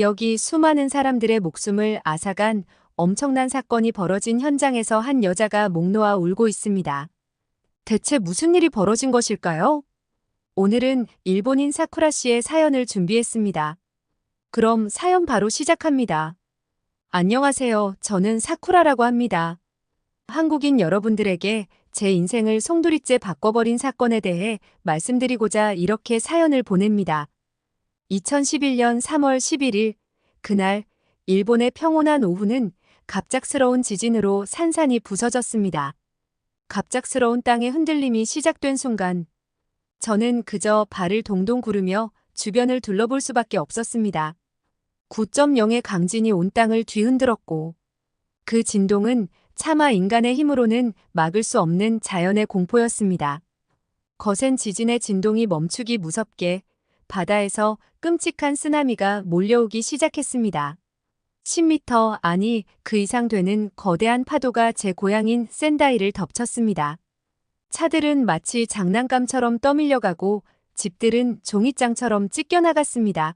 여기 수많은 사람들의 목숨을 앗아간 엄청난 사건이 벌어진 현장에서 한 여자가 목 놓아 울고 있습니다. 대체 무슨 일이 벌어진 것일까요? 오늘은 일본인 사쿠라 씨의 사연을 준비했습니다. 그럼 사연 바로 시작합니다. 안녕하세요. 저는 사쿠라라고 합니다. 한국인 여러분들에게 제 인생을 송두리째 바꿔버린 사건에 대해 말씀드리고자 이렇게 사연을 보냅니다. 2011년 3월 11일, 그날 일본의 평온한 오후는 갑작스러운 지진으로 산산이 부서졌습니다. 갑작스러운 땅의 흔들림이 시작된 순간, 저는 그저 발을 동동 구르며 주변을 둘러볼 수밖에 없었습니다. 9.0의 강진이 온 땅을 뒤흔들었고, 그 진동은 차마 인간의 힘으로는 막을 수 없는 자연의 공포였습니다. 거센 지진의 진동이 멈추기 무섭게 바다에서 끔찍한 쓰나미가 몰려오기 시작했습니다. 10m 아니 그 이상 되는 거대한 파도가 제 고향인 센다이를 덮쳤습니다. 차들은 마치 장난감처럼 떠밀려가고 집들은 종이장처럼 찢겨나갔습니다.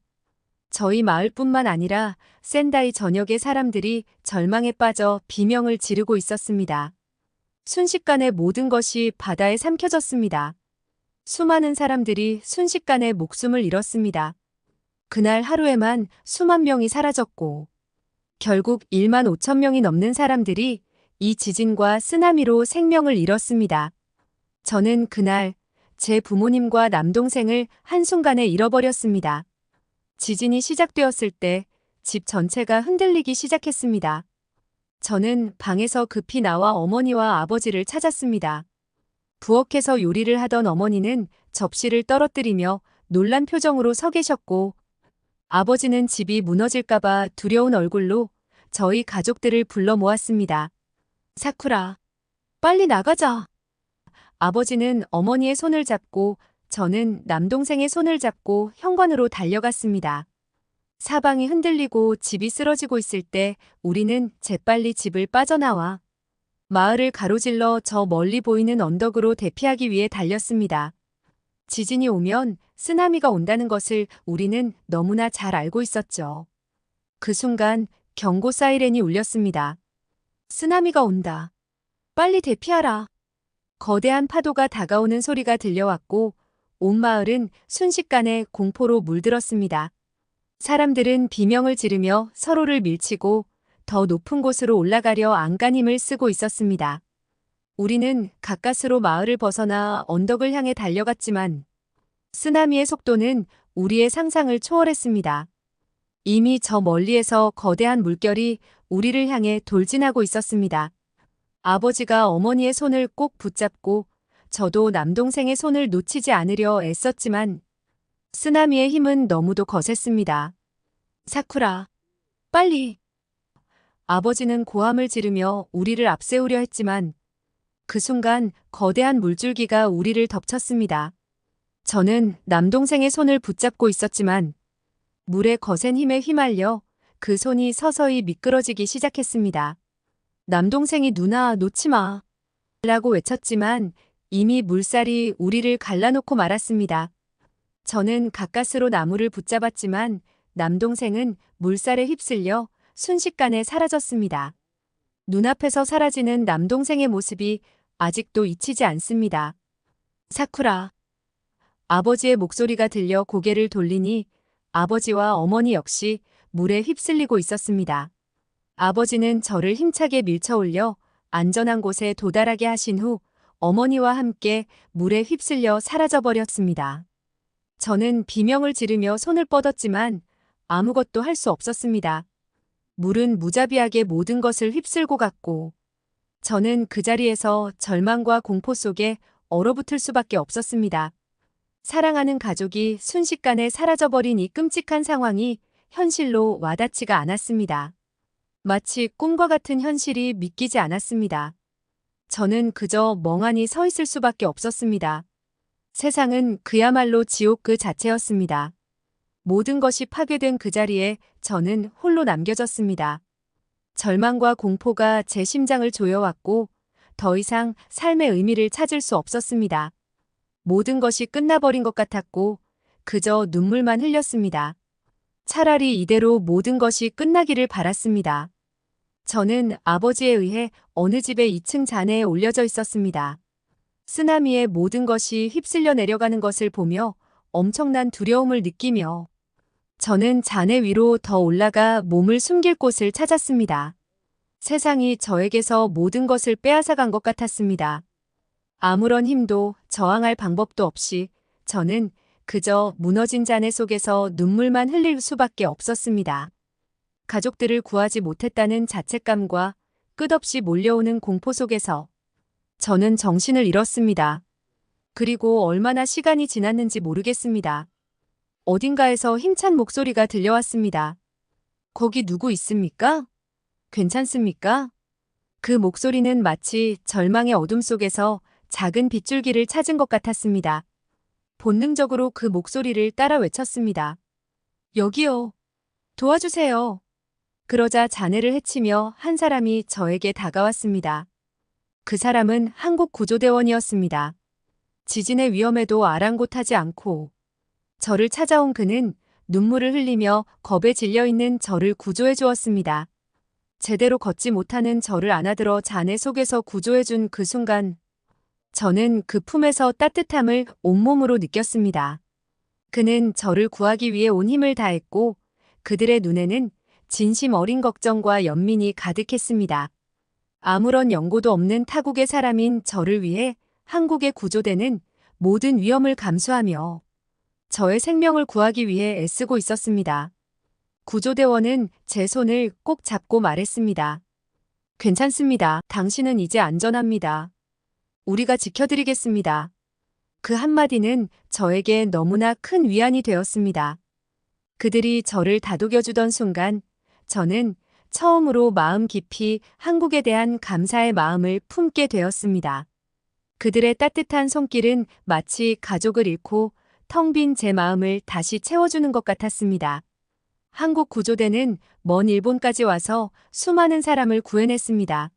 저희 마을뿐만 아니라 센다이 전역의 사람들이 절망에 빠져 비명을 지르고 있었습니다. 순식간에 모든 것이 바다에 삼켜졌습니다. 수많은 사람들이 순식간에 목숨을 잃었습니다. 그날 하루에만 수만 명이 사라졌고, 결국 1만 5천 명이 넘는 사람들이 이 지진과 쓰나미로 생명을 잃었습니다. 저는 그날 제 부모님과 남동생을 한순간에 잃어버렸습니다. 지진이 시작되었을 때 집 전체가 흔들리기 시작했습니다. 저는 방에서 급히 나와 어머니와 아버지를 찾았습니다. 부엌에서 요리를 하던 어머니는 접시를 떨어뜨리며 놀란 표정으로 서 계셨고, 아버지는 집이 무너질까봐 두려운 얼굴로 저희 가족들을 불러 모았습니다. 사쿠라, 빨리 나가자. 아버지는 어머니의 손을 잡고 저는 남동생의 손을 잡고 현관으로 달려갔습니다. 사방이 흔들리고 집이 쓰러지고 있을 때 우리는 재빨리 집을 빠져나와 마을을 가로질러 저 멀리 보이는 언덕으로 대피하기 위해 달렸습니다. 지진이 오면 쓰나미가 온다는 것을 우리는 너무나 잘 알고 있었죠. 그 순간 경고 사이렌이 울렸습니다. 쓰나미가 온다. 빨리 대피하라. 거대한 파도가 다가오는 소리가 들려왔고 온 마을은 순식간에 공포로 물들었습니다. 사람들은 비명을 지르며 서로를 밀치고 더 높은 곳으로 올라가려 안간힘을 쓰고 있었습니다. 우리는 가까스로 마을을 벗어나 언덕을 향해 달려갔지만 쓰나미의 속도는 우리의 상상을 초월했습니다. 이미 저 멀리에서 거대한 물결이 우리를 향해 돌진하고 있었습니다. 아버지가 어머니의 손을 꼭 붙잡고 저도 남동생의 손을 놓치지 않으려 애썼지만 쓰나미의 힘은 너무도 거셌습니다. 사쿠라, 빨리. 아버지는 고함을 지르며 우리를 앞세우려 했지만 그 순간 거대한 물줄기가 우리를 덮쳤습니다. 저는 남동생의 손을 붙잡고 있었지만 물의 거센 힘에 휘말려 그 손이 서서히 미끄러지기 시작했습니다. 남동생이 누나 놓지 마. 라고 외쳤지만 이미 물살이 우리를 갈라놓고 말았습니다. 저는 가까스로 나무를 붙잡았지만 남동생은 물살에 휩쓸려 순식간에 사라졌습니다. 눈앞에서 사라지는 남동생의 모습이 아직도 잊히지 않습니다. 사쿠라. 아버지의 목소리가 들려 고개를 돌리니 아버지와 어머니 역시 물에 휩쓸리고 있었습니다. 아버지는 저를 힘차게 밀쳐 올려 안전한 곳에 도달하게 하신 후 어머니와 함께 물에 휩쓸려 사라져버렸습니다. 저는 비명을 지르며 손을 뻗었지만 아무것도 할 수 없었습니다. 물은 무자비하게 모든 것을 휩쓸고 갔고 저는 그 자리에서 절망과 공포 속에 얼어붙을 수밖에 없었습니다. 사랑하는 가족이 순식간에 사라져버린 이 끔찍한 상황이 현실로 와닿지가 않았습니다. 마치 꿈과 같은 현실이 믿기지 않았습니다. 저는 그저 멍하니 서 있을 수밖에 없었습니다. 세상은 그야말로 지옥 그 자체였습니다. 모든 것이 파괴된 그 자리에 저는 홀로 남겨졌습니다. 절망과 공포가 제 심장을 조여왔고 더 이상 삶의 의미를 찾을 수 없었습니다. 모든 것이 끝나버린 것 같았고 그저 눈물만 흘렸습니다. 차라리 이대로 모든 것이 끝나기를 바랐습니다. 저는 아버지에 의해 어느 집의 2층 잔해에 올려져 있었습니다. 쓰나미에 모든 것이 휩쓸려 내려가는 것을 보며 엄청난 두려움을 느끼며 저는 잔해 위로 더 올라가 몸을 숨길 곳을 찾았습니다. 세상이 저에게서 모든 것을 빼앗아 간 것 같았습니다. 아무런 힘도 저항할 방법도 없이 저는 그저 무너진 잔해 속에서 눈물만 흘릴 수밖에 없었습니다. 가족들을 구하지 못했다는 자책감과 끝없이 몰려오는 공포 속에서 저는 정신을 잃었습니다. 그리고 얼마나 시간이 지났는지 모르겠습니다. 어딘가에서 힘찬 목소리가 들려왔습니다. 거기 누구 있습니까? 괜찮습니까? 그 목소리는 마치 절망의 어둠 속에서 작은 빗줄기를 찾은 것 같았습니다. 본능적으로 그 목소리를 따라 외쳤습니다. 여기요. 도와주세요. 그러자 자네를 해치며 한 사람이 저에게 다가왔습니다. 그 사람은 한국 구조대원이었습니다. 지진의 위험에도 아랑곳하지 않고 저를 찾아온 그는 눈물을 흘리며 겁에 질려 있는 저를 구조해 주었습니다. 제대로 걷지 못하는 저를 안아들어 잔해 속에서 구조해 준 그 순간 저는 그 품에서 따뜻함을 온몸으로 느꼈습니다. 그는 저를 구하기 위해 온 힘을 다했고 그들의 눈에는 진심 어린 걱정과 연민이 가득했습니다. 아무런 연고도 없는 타국의 사람인 저를 위해 한국에 구조되는 모든 위험을 감수하며 저의 생명을 구하기 위해 애쓰고 있었습니다. 구조대원은 제 손을 꼭 잡고 말했습니다. 괜찮습니다. 당신은 이제 안전합니다. 우리가 지켜드리겠습니다. 그 한마디는 저에게 너무나 큰 위안이 되었습니다. 그들이 저를 다독여주던 순간 저는 처음으로 마음 깊이 한국에 대한 감사의 마음을 품게 되었습니다. 그들의 따뜻한 손길은 마치 가족을 잃고 텅 빈 제 마음을 다시 채워주는 것 같았습니다. 한국 구조대는 먼 일본까지 와서 수많은 사람을 구해냈습니다.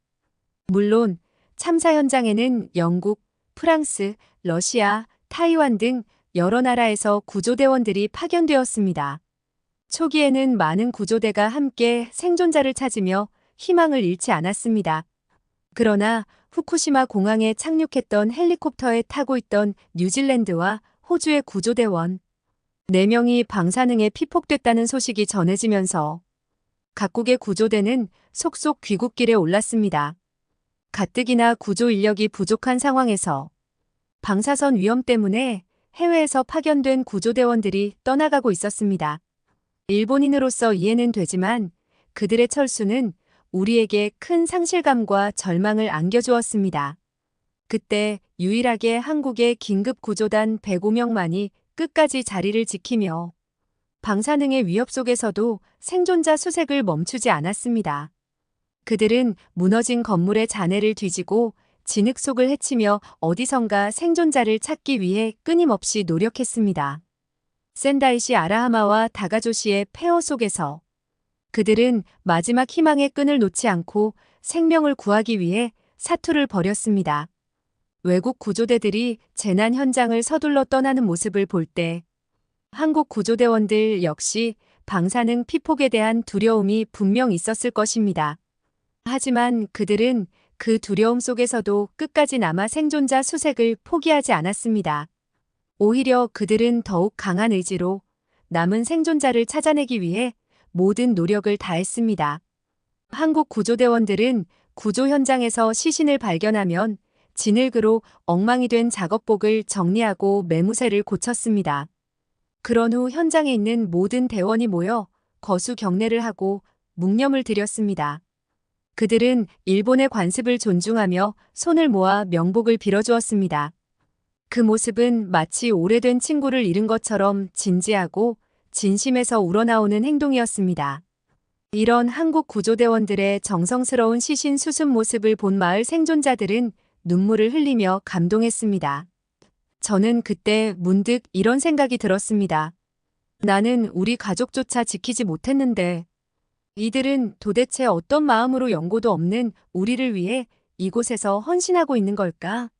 물론 참사 현장에는 영국, 프랑스, 러시아, 타이완 등 여러 나라에서 구조대원들이 파견되었습니다. 초기에는 많은 구조대가 함께 생존자를 찾으며 희망을 잃지 않았습니다. 그러나 후쿠시마 공항에 착륙했던 헬리콥터에 타고 있던 뉴질랜드와 호주의 구조대원 4명이 방사능에 피폭됐다는 소식이 전해지면서 각국의 구조대는 속속 귀국길에 올랐습니다. 가뜩이나 구조 인력이 부족한 상황에서 방사선 위험 때문에 해외에서 파견된 구조대원들이 떠나가고 있었습니다. 일본인으로서 이해는 되지만 그들의 철수는 우리에게 큰 상실감과 절망을 안겨주었습니다. 그때 유일하게 한국의 긴급 구조단 105명만이 끝까지 자리를 지키며 방사능의 위협 속에서도 생존자 수색을 멈추지 않았습니다. 그들은 무너진 건물의 잔해를 뒤지고 진흙 속을 헤치며 어디선가 생존자를 찾기 위해 끊임없이 노력했습니다. 센다이시 아라하마와 다가조시의 폐허 속에서 그들은 마지막 희망의 끈을 놓지 않고 생명을 구하기 위해 사투를 벌였습니다. 외국 구조대들이 재난 현장을 서둘러 떠나는 모습을 볼 때 한국 구조대원들 역시 방사능 피폭에 대한 두려움이 분명 있었을 것입니다. 하지만 그들은 그 두려움 속에서도 끝까지 남아 생존자 수색을 포기하지 않았습니다. 오히려 그들은 더욱 강한 의지로 남은 생존자를 찾아내기 위해 모든 노력을 다했습니다. 한국 구조대원들은 구조 현장에서 시신을 발견하면 진흙으로 엉망이 된 작업복을 정리하고 매무새를 고쳤습니다. 그런 후 현장에 있는 모든 대원이 모여 거수 경례를 하고 묵념을 드렸습니다. 그들은 일본의 관습을 존중하며 손을 모아 명복을 빌어주었습니다. 그 모습은 마치 오래된 친구를 잃은 것처럼 진지하고 진심에서 우러나오는 행동이었습니다. 이런 한국 구조대원들의 정성스러운 시신 수습 모습을 본 마을 생존자들은 눈물을 흘리며 감동했습니다. 저는 그때 문득 이런 생각이 들었습니다. 나는 우리 가족조차 지키지 못했는데 이들은 도대체 어떤 마음으로 연고도 없는 우리를 위해 이곳에서 헌신하고 있는 걸까?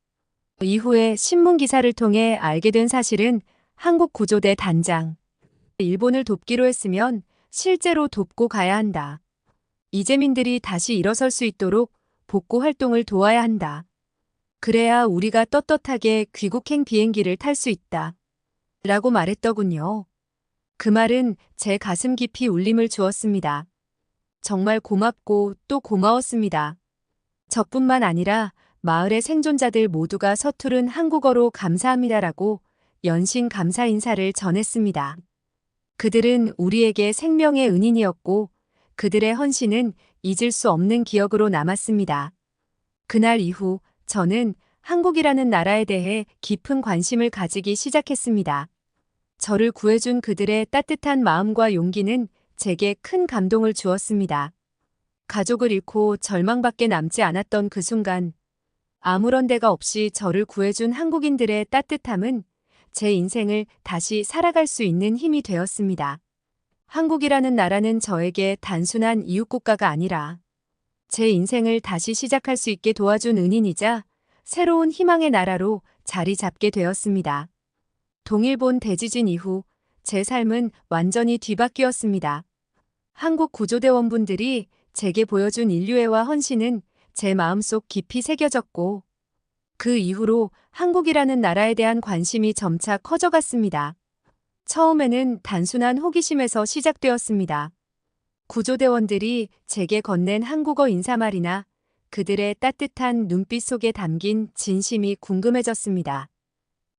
이후에 신문 기사를 통해 알게 된 사실은 한국 구조대 단장 일본을 돕기로 했으면 실제로 돕고 가야 한다. 이재민들이 다시 일어설 수 있도록 복구 활동을 도와야 한다. 그래야 우리가 떳떳하게 귀국행 비행기를 탈 수 있다. 라고 말했더군요. 그 말은 제 가슴 깊이 울림을 주었습니다. 정말 고맙고 또 고마웠습니다. 저뿐만 아니라 마을의 생존자들 모두가 서투른 한국어로 감사합니다라고 연신 감사 인사를 전했습니다. 그들은 우리에게 생명의 은인이었고 그들의 헌신은 잊을 수 없는 기억으로 남았습니다. 그날 이후 저는 한국이라는 나라에 대해 깊은 관심을 가지기 시작했습니다. 저를 구해준 그들의 따뜻한 마음과 용기는 제게 큰 감동을 주었습니다. 가족을 잃고 절망밖에 남지 않았던 그 순간, 아무런 데가 없이 저를 구해준 한국인들의 따뜻함은 제 인생을 다시 살아갈 수 있는 힘이 되었습니다. 한국이라는 나라는 저에게 단순한 이웃국가가 아니라 제 인생을 다시 시작할 수 있게 도와준 은인이자 새로운 희망의 나라로 자리 잡게 되었습니다. 동일본 대지진 이후 제 삶은 완전히 뒤바뀌었습니다. 한국 구조대원분들이 제게 보여준 인류애와 헌신은 제 마음속 깊이 새겨졌고 그 이후로 한국이라는 나라에 대한 관심이 점차 커져갔습니다. 처음에는 단순한 호기심에서 시작되었습니다. 구조대원들이 제게 건넨 한국어 인사말이나 그들의 따뜻한 눈빛 속에 담긴 진심이 궁금해졌습니다.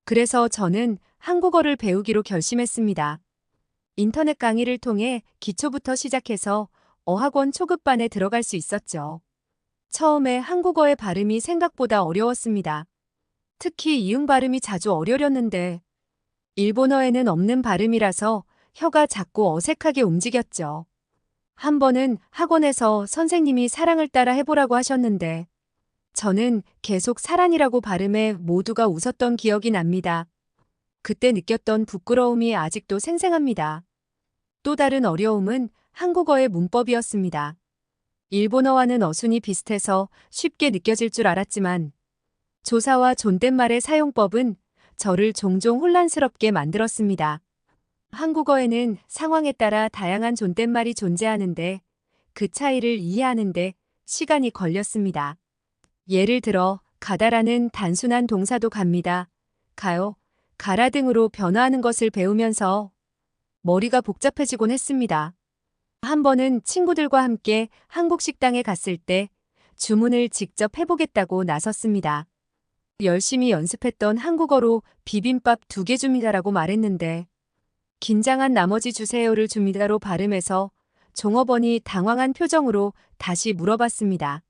그래서 저는 한국어를 배우기로 결심했습니다. 인터넷 강의를 통해 기초부터 시작해서 어학원 초급반에 들어갈 수 있었죠. 처음에 한국어의 발음이 생각보다 어려웠습니다. 특히 이응 발음이 자주 어려렸는데 일본어에는 없는 발음이라서 혀가 자꾸 어색하게 움직였죠. 한 번은 학원에서 선생님이 사랑을 따라 해보라고 하셨는데 저는 계속 사랑이라고 발음해 모두가 웃었던 기억이 납니다. 그때 느꼈던 부끄러움이 아직도 생생합니다. 또 다른 어려움은 한국어의 문법이었습니다. 일본어와는 어순이 비슷해서 쉽게 느껴질 줄 알았지만 조사와 존댓말의 사용법은 저를 종종 혼란스럽게 만들었습니다. 한국어에는 상황에 따라 다양한 존댓말이 존재하는데 그 차이를 이해하는데 시간이 걸렸습니다. 예를 들어 가다라는 단순한 동사도 갑니다. 가요, 가라 등으로 변화하는 것을 배우면서 머리가 복잡해지곤 했습니다. 한 번은 친구들과 함께 한국 식당에 갔을 때 주문을 직접 해보겠다고 나섰습니다. 열심히 연습했던 한국어로 비빔밥 두 개 줍니다라고 말했는데 긴장한 나머지 주세요를 줍니다로 발음해서 종업원이 당황한 표정으로 다시 물어봤습니다.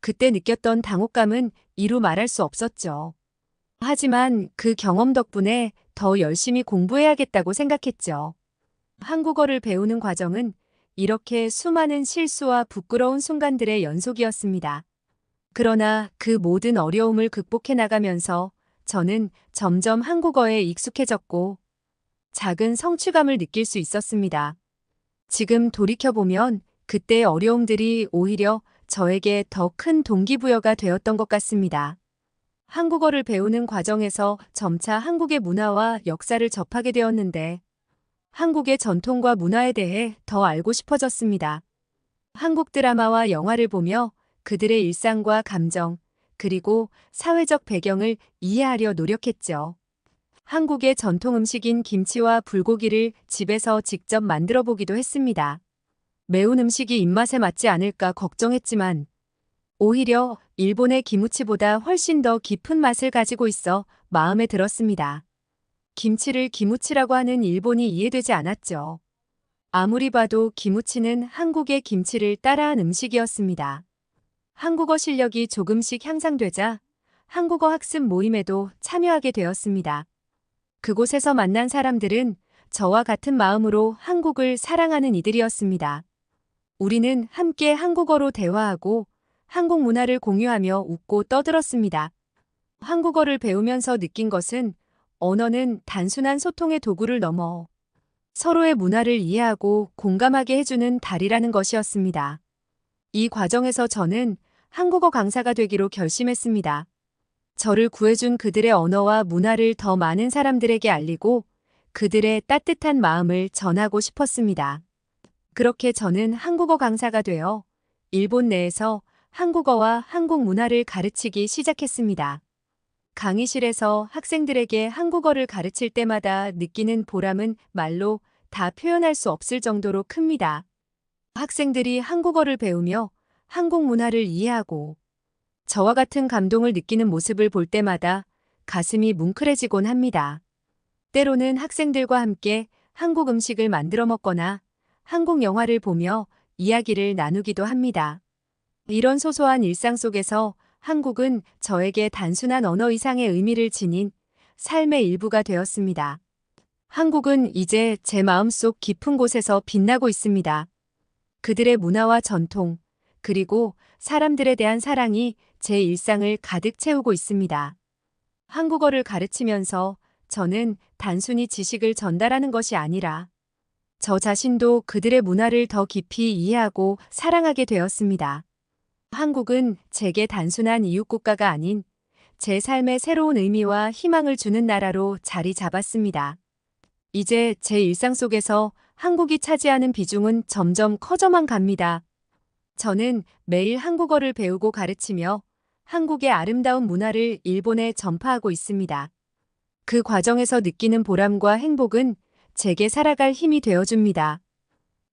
그때 느꼈던 당혹감은 이루 말할 수 없었죠. 하지만 그 경험 덕분에 더 열심히 공부해야겠다고 생각했죠. 한국어를 배우는 과정은 이렇게 수많은 실수와 부끄러운 순간들의 연속이었습니다. 그러나 그 모든 어려움을 극복해 나가면서 저는 점점 한국어에 익숙해졌고 작은 성취감을 느낄 수 있었습니다. 지금 돌이켜보면 그때의 어려움들이 오히려 저에게 더 큰 동기부여가 되었던 것 같습니다. 한국어를 배우는 과정에서 점차 한국의 문화와 역사를 접하게 되었는데 한국의 전통과 문화에 대해 더 알고 싶어졌습니다. 한국 드라마와 영화를 보며 그들의 일상과 감정, 그리고 사회적 배경을 이해하려 노력했죠. 한국의 전통 음식인 김치와 불고기를 집에서 직접 만들어 보기도 했습니다. 매운 음식이 입맛에 맞지 않을까 걱정했지만 오히려 일본의 기무치보다 훨씬 더 깊은 맛을 가지고 있어 마음에 들었습니다. 김치를 기무치라고 하는 일본이 이해되지 않았죠. 아무리 봐도 기무치는 한국의 김치를 따라한 음식이었습니다. 한국어 실력이 조금씩 향상되자 한국어 학습 모임에도 참여하게 되었습니다. 그곳에서 만난 사람들은 저와 같은 마음으로 한국을 사랑하는 이들이었습니다. 우리는 함께 한국어로 대화하고 한국 문화를 공유하며 웃고 떠들었습니다. 한국어를 배우면서 느낀 것은 언어는 단순한 소통의 도구를 넘어 서로의 문화를 이해하고 공감하게 해주는 달이라는 것이었습니다. 이 과정에서 저는 한국어 강사가 되기로 결심했습니다. 저를 구해준 그들의 언어와 문화를 더 많은 사람들에게 알리고 그들의 따뜻한 마음을 전하고 싶었습니다. 그렇게 저는 한국어 강사가 되어 일본 내에서 한국어와 한국 문화를 가르치기 시작했습니다. 강의실에서 학생들에게 한국어를 가르칠 때마다 느끼는 보람은 말로 다 표현할 수 없을 정도로 큽니다. 학생들이 한국어를 배우며 한국 문화를 이해하고 저와 같은 감동을 느끼는 모습을 볼 때마다 가슴이 뭉클해지곤 합니다. 때로는 학생들과 함께 한국 음식을 만들어 먹거나 한국 영화를 보며 이야기를 나누기도 합니다. 이런 소소한 일상 속에서 한국은 저에게 단순한 언어 이상의 의미를 지닌 삶의 일부가 되었습니다. 한국은 이제 제 마음속 깊은 곳에서 빛나고 있습니다. 그들의 문화와 전통, 그리고 사람들에 대한 사랑이 제 일상을 가득 채우고 있습니다. 한국어를 가르치면서 저는 단순히 지식을 전달하는 것이 아니라 저 자신도 그들의 문화를 더 깊이 이해하고 사랑하게 되었습니다. 한국은 제게 단순한 이웃국가가 아닌 제 삶의 새로운 의미와 희망을 주는 나라로 자리 잡았습니다. 이제 제 일상 속에서 한국이 차지하는 비중은 점점 커져만 갑니다. 저는 매일 한국어를 배우고 가르치며 한국의 아름다운 문화를 일본에 전파하고 있습니다. 그 과정에서 느끼는 보람과 행복은 제게 살아갈 힘이 되어줍니다.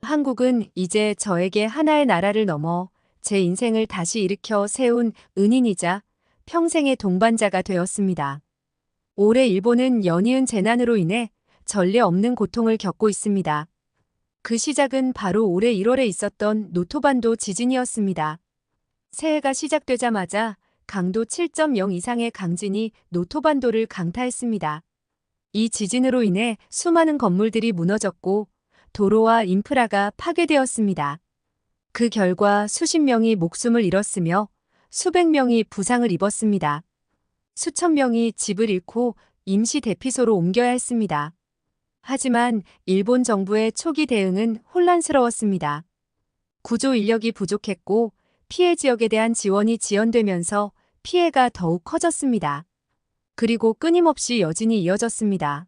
한국은 이제 저에게 하나의 나라를 넘어 제 인생을 다시 일으켜 세운 은인이자 평생의 동반자가 되었습니다. 올해 일본은 연이은 재난으로 인해 전례 없는 고통을 겪고 있습니다. 그 시작은 바로 올해 1월에 있었던 노토반도 지진이었습니다. 새해가 시작되자마자 강도 7.0 이상의 강진이 노토반도를 강타했습니다. 이 지진으로 인해 수많은 건물들이 무너졌고 도로와 인프라가 파괴되었습니다. 그 결과 수십 명이 목숨을 잃었으며 수백 명이 부상을 입었습니다. 수천 명이 집을 잃고 임시 대피소로 옮겨야 했습니다. 하지만 일본 정부의 초기 대응은 혼란스러웠습니다. 구조 인력이 부족했고 피해 지역에 대한 지원이 지연되면서 피해가 더욱 커졌습니다. 그리고 끊임없이 여진이 이어졌습니다.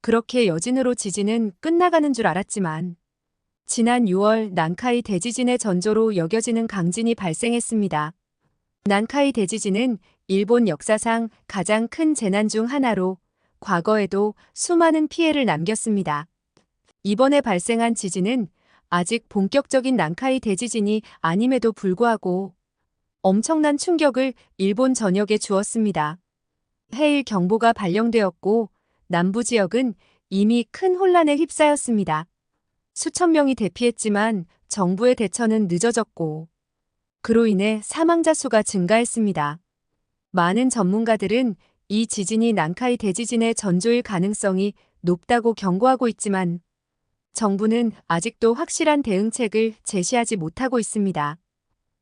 그렇게 여진으로 지진은 끝나가는 줄 알았지만 지난 6월 난카이 대지진의 전조로 여겨지는 강진이 발생했습니다. 난카이 대지진은 일본 역사상 가장 큰 재난 중 하나로 과거에도 수많은 피해를 남겼습니다. 이번에 발생한 지진은 아직 본격적인 난카이 대지진이 아님에도 불구하고 엄청난 충격을 일본 전역에 주었습니다. 해일 경보가 발령되었고 남부 지역은 이미 큰 혼란에 휩싸였습니다. 수천 명이 대피했지만 정부의 대처는 늦어졌고 그로 인해 사망자 수가 증가했습니다. 많은 전문가들은 이 지진이 난카이 대지진의 전조일 가능성이 높다고 경고하고 있지만 정부는 아직도 확실한 대응책을 제시하지 못하고 있습니다.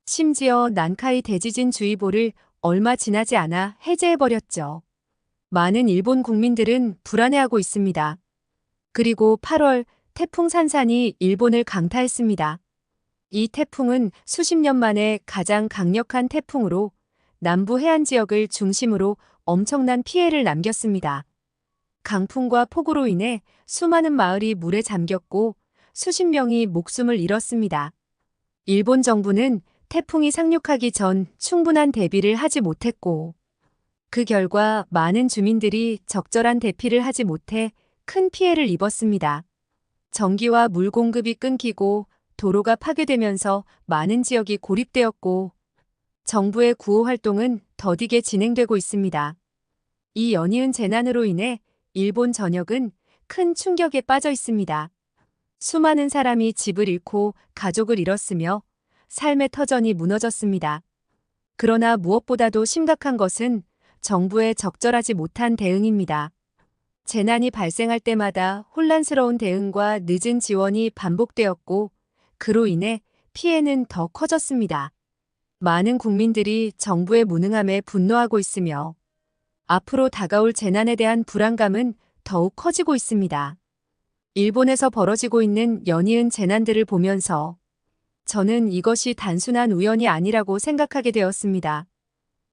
심지어 난카이 대지진 주의보를 얼마 지나지 않아 해제해버렸죠. 많은 일본 국민들은 불안해하고 있습니다. 그리고 8월 태풍 산산이 일본을 강타했습니다. 이 태풍은 수십 년 만에 가장 강력한 태풍으로 남부 해안 지역을 중심으로 엄청난 피해를 남겼습니다. 강풍과 폭우로 인해 수많은 마을이 물에 잠겼고 수십 명이 목숨을 잃었습니다. 일본 정부는 태풍이 상륙하기 전 충분한 대비를 하지 못했고 그 결과 많은 주민들이 적절한 대피를 하지 못해 큰 피해를 입었습니다. 전기와 물 공급이 끊기고 도로가 파괴되면서 많은 지역이 고립되었고 정부의 구호 활동은 더디게 진행되고 있습니다. 이 연이은 재난으로 인해 일본 전역은 큰 충격에 빠져 있습니다. 수많은 사람이 집을 잃고 가족을 잃었으며 삶의 터전이 무너졌습니다. 그러나 무엇보다도 심각한 것은 정부의 적절하지 못한 대응입니다. 재난이 발생할 때마다 혼란스러운 대응과 늦은 지원이 반복되었고 그로 인해 피해는 더 커졌습니다. 많은 국민들이 정부의 무능함에 분노하고 있으며 앞으로 다가올 재난에 대한 불안감은 더욱 커지고 있습니다. 일본에서 벌어지고 있는 연이은 재난들을 보면서 저는 이것이 단순한 우연이 아니라고 생각하게 되었습니다.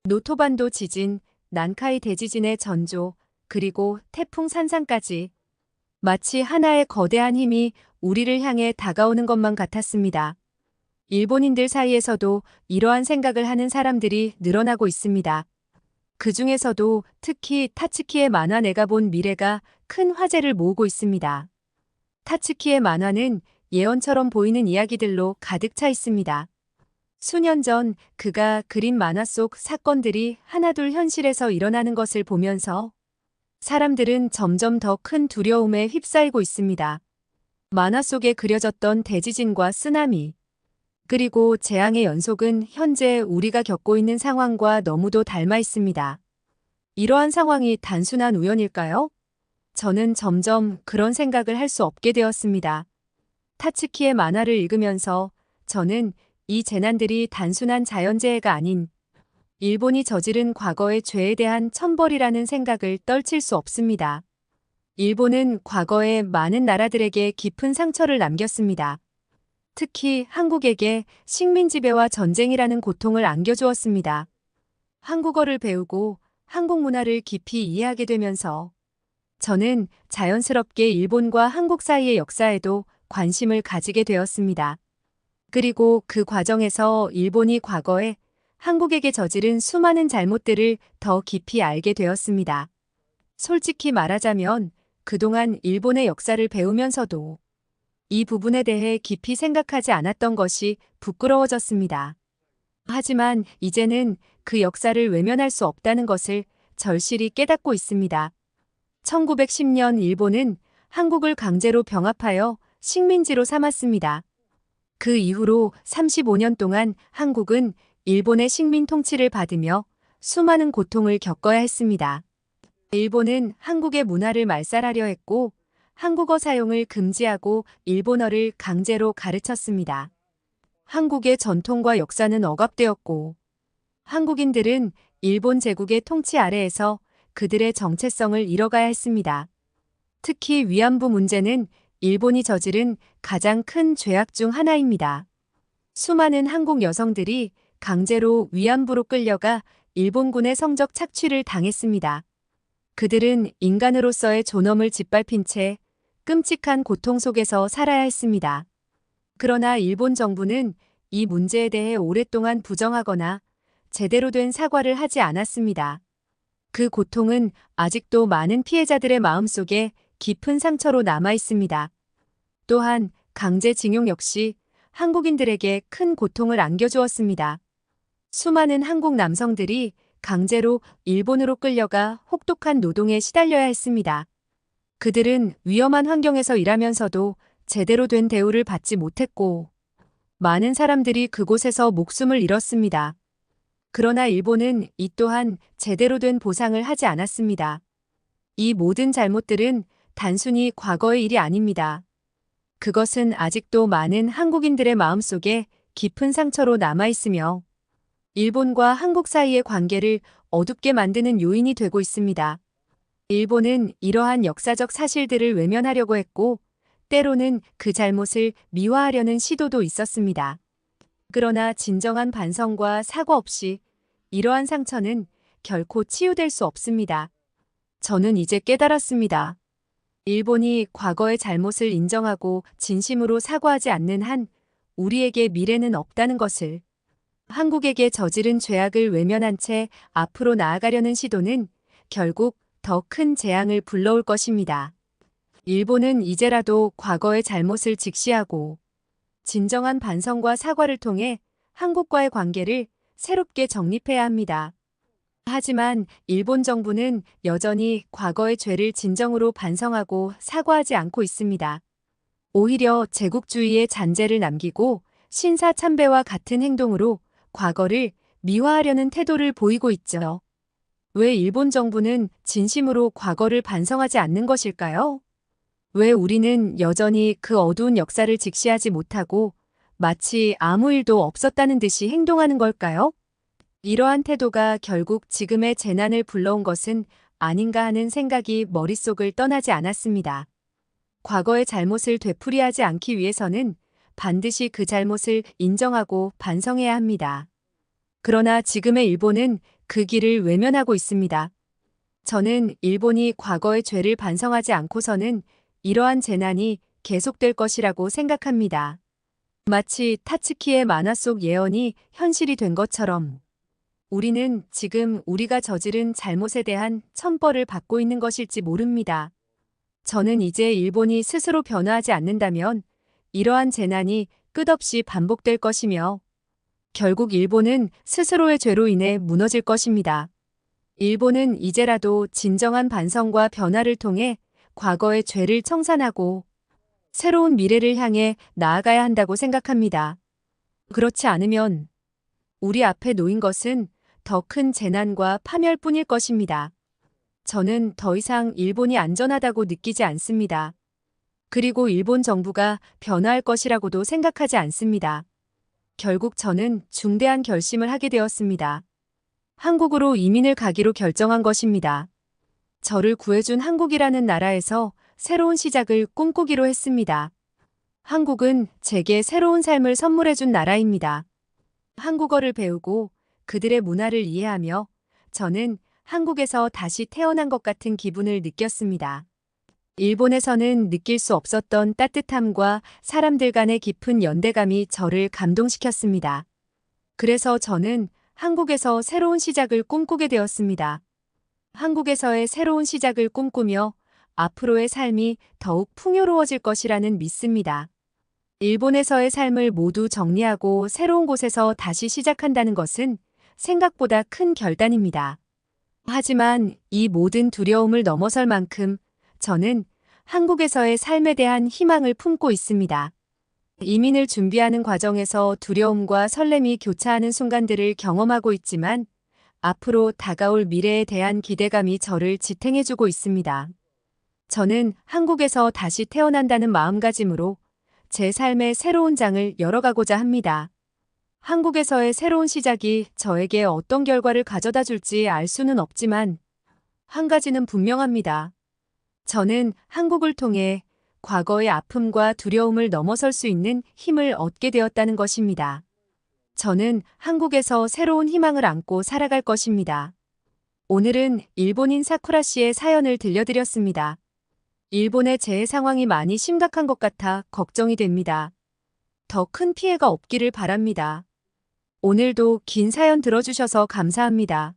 노토반도 지진, 난카이 대지진의 전조, 그리고 태풍 산상까지 마치 하나의 거대한 힘이 우리를 향해 다가오는 것만 같았습니다. 일본인들 사이에서도 이러한 생각을 하는 사람들이 늘어나고 있습니다. 그 중에서도 특히 타츠키의 만화 내가 본 미래가 큰 화제를 모으고 있습니다. 타츠키의 만화는 예언처럼 보이는 이야기들로 가득 차 있습니다. 수년 전 그가 그린 만화 속 사건들이 하나둘 현실에서 일어나는 것을 보면서 사람들은 점점 더 큰 두려움에 휩싸이고 있습니다. 만화 속에 그려졌던 대지진과 쓰나미, 그리고 재앙의 연속은 현재 우리가 겪고 있는 상황과 너무도 닮아 있습니다. 이러한 상황이 단순한 우연일까요? 저는 점점 그런 생각을 할 수 없게 되었습니다. 타츠키의 만화를 읽으면서 저는 이 재난들이 단순한 자연재해가 아닌 일본이 저지른 과거의 죄에 대한 천벌이라는 생각을 떨칠 수 없습니다. 일본은 과거에 많은 나라들에게 깊은 상처를 남겼습니다. 특히 한국에게 식민지배와 전쟁이라는 고통을 안겨주었습니다. 한국어를 배우고 한국 문화를 깊이 이해하게 되면서 저는 자연스럽게 일본과 한국 사이의 역사에도 관심을 가지게 되었습니다. 그리고 그 과정에서 일본이 과거에 한국에게 저지른 수많은 잘못들을 더 깊이 알게 되었습니다. 솔직히 말하자면 그동안 일본의 역사를 배우면서도 이 부분에 대해 깊이 생각하지 않았던 것이 부끄러워졌습니다. 하지만 이제는 그 역사를 외면할 수 없다는 것을 절실히 깨닫고 있습니다. 1910년 일본은 한국을 강제로 병합하여 식민지로 삼았습니다. 그 이후로 35년 동안 한국은 일본의 식민 통치를 받으며 수많은 고통을 겪어야 했습니다. 일본은 한국의 문화를 말살하려 했고 한국어 사용을 금지하고 일본어를 강제로 가르쳤습니다. 한국의 전통과 역사는 억압되었고 한국인들은 일본 제국의 통치 아래에서 그들의 정체성을 잃어가야 했습니다. 특히 위안부 문제는 일본이 저지른 가장 큰 죄악 중 하나입니다. 수많은 한국 여성들이 강제로 위안부로 끌려가 일본군의 성적 착취를 당했습니다. 그들은 인간으로서의 존엄을 짓밟힌 채 끔찍한 고통 속에서 살아야 했습니다. 그러나 일본 정부는 이 문제에 대해 오랫동안 부정하거나 제대로 된 사과를 하지 않았습니다. 그 고통은 아직도 많은 피해자들의 마음속에 깊은 상처로 남아 있습니다. 또한 강제징용 역시 한국인들에게 큰 고통을 안겨주었습니다. 수많은 한국 남성들이 강제로 일본으로 끌려가 혹독한 노동에 시달려야 했습니다. 그들은 위험한 환경에서 일하면서도 제대로 된 대우를 받지 못했고, 많은 사람들이 그곳에서 목숨을 잃었습니다. 그러나 일본은 이 또한 제대로 된 보상을 하지 않았습니다. 이 모든 잘못들은 단순히 과거의 일이 아닙니다. 그것은 아직도 많은 한국인들의 마음속에 깊은 상처로 남아 있으며 일본과 한국 사이의 관계를 어둡게 만드는 요인이 되고 있습니다. 일본은 이러한 역사적 사실들을 외면하려고 했고, 때로는 그 잘못을 미화하려는 시도도 있었습니다. 그러나 진정한 반성과 사과 없이 이러한 상처는 결코 치유될 수 없습니다. 저는 이제 깨달았습니다. 일본이 과거의 잘못을 인정하고 진심으로 사과하지 않는 한 우리에게 미래는 없다는 것을 한국에게 저지른 죄악을 외면한 채 앞으로 나아가려는 시도는 결국 더 큰 재앙을 불러올 것입니다. 일본은 이제라도 과거의 잘못을 직시하고 진정한 반성과 사과를 통해 한국과의 관계를 새롭게 정립해야 합니다. 하지만 일본 정부는 여전히 과거의 죄를 진정으로 반성하고 사과하지 않고 있습니다. 오히려 제국주의의 잔재를 남기고 신사참배와 같은 행동으로 과거를 미화하려는 태도를 보이고 있죠. 왜 일본 정부는 진심으로 과거를 반성하지 않는 것일까요? 왜 우리는 여전히 그 어두운 역사를 직시하지 못하고 마치 아무 일도 없었다는 듯이 행동하는 걸까요? 이러한 태도가 결국 지금의 재난을 불러온 것은 아닌가 하는 생각이 머릿속을 떠나지 않았습니다. 과거의 잘못을 되풀이하지 않기 위해서는 반드시 그 잘못을 인정하고 반성해야 합니다. 그러나 지금의 일본은 그 길을 외면하고 있습니다. 저는 일본이 과거의 죄를 반성하지 않고서는 이러한 재난이 계속될 것이라고 생각합니다. 마치 타츠키의 만화 속 예언이 현실이 된 것처럼 우리는 지금 우리가 저지른 잘못에 대한 천벌을 받고 있는 것일지 모릅니다. 저는 이제 일본이 스스로 변화하지 않는다면 이러한 재난이 끝없이 반복될 것이며 결국 일본은 스스로의 죄로 인해 무너질 것입니다. 일본은 이제라도 진정한 반성과 변화를 통해 과거의 죄를 청산하고 새로운 미래를 향해 나아가야 한다고 생각합니다. 그렇지 않으면 우리 앞에 놓인 것은 더 큰 재난과 파멸뿐일 것입니다. 저는 더 이상 일본이 안전하다고 느끼지 않습니다. 그리고 일본 정부가 변화할 것이라고도 생각하지 않습니다. 결국 저는 중대한 결심을 하게 되었습니다. 한국으로 이민을 가기로 결정한 것입니다. 저를 구해준 한국이라는 나라에서 새로운 시작을 꿈꾸기로 했습니다. 한국은 제게 새로운 삶을 선물해준 나라입니다. 한국어를 배우고 그들의 문화를 이해하며 저는 한국에서 다시 태어난 것 같은 기분을 느꼈습니다. 일본에서는 느낄 수 없었던 따뜻함과 사람들 간의 깊은 연대감이 저를 감동시켰습니다. 그래서 저는 한국에서 새로운 시작을 꿈꾸게 되었습니다. 한국에서의 새로운 시작을 꿈꾸며 앞으로의 삶이 더욱 풍요로워질 것이라는 믿습니다. 일본에서의 삶을 모두 정리하고 새로운 곳에서 다시 시작한다는 것은 생각보다 큰 결단입니다. 하지만 이 모든 두려움을 넘어설 만큼 저는 한국에서의 삶에 대한 희망을 품고 있습니다. 이민을 준비하는 과정에서 두려움과 설렘이 교차하는 순간들을 경험하고 있지만 앞으로 다가올 미래에 대한 기대감이 저를 지탱해주고 있습니다. 저는 한국에서 다시 태어난다는 마음가짐으로 제 삶의 새로운 장을 열어가고자 합니다. 한국에서의 새로운 시작이 저에게 어떤 결과를 가져다 줄지 알 수는 없지만 한 가지는 분명합니다. 저는 한국을 통해 과거의 아픔과 두려움을 넘어설 수 있는 힘을 얻게 되었다는 것입니다. 저는 한국에서 새로운 희망을 안고 살아갈 것입니다. 오늘은 일본인 사쿠라 씨의 사연을 들려드렸습니다. 일본의 재해 상황이 많이 심각한 것 같아 걱정이 됩니다. 더 큰 피해가 없기를 바랍니다. 오늘도 긴 사연 들어주셔서 감사합니다.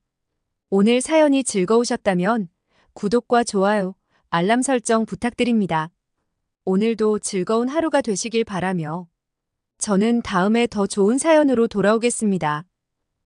오늘 사연이 즐거우셨다면 구독과 좋아요, 알람 설정 부탁드립니다. 오늘도 즐거운 하루가 되시길 바라며 저는 다음에 더 좋은 사연으로 돌아오겠습니다.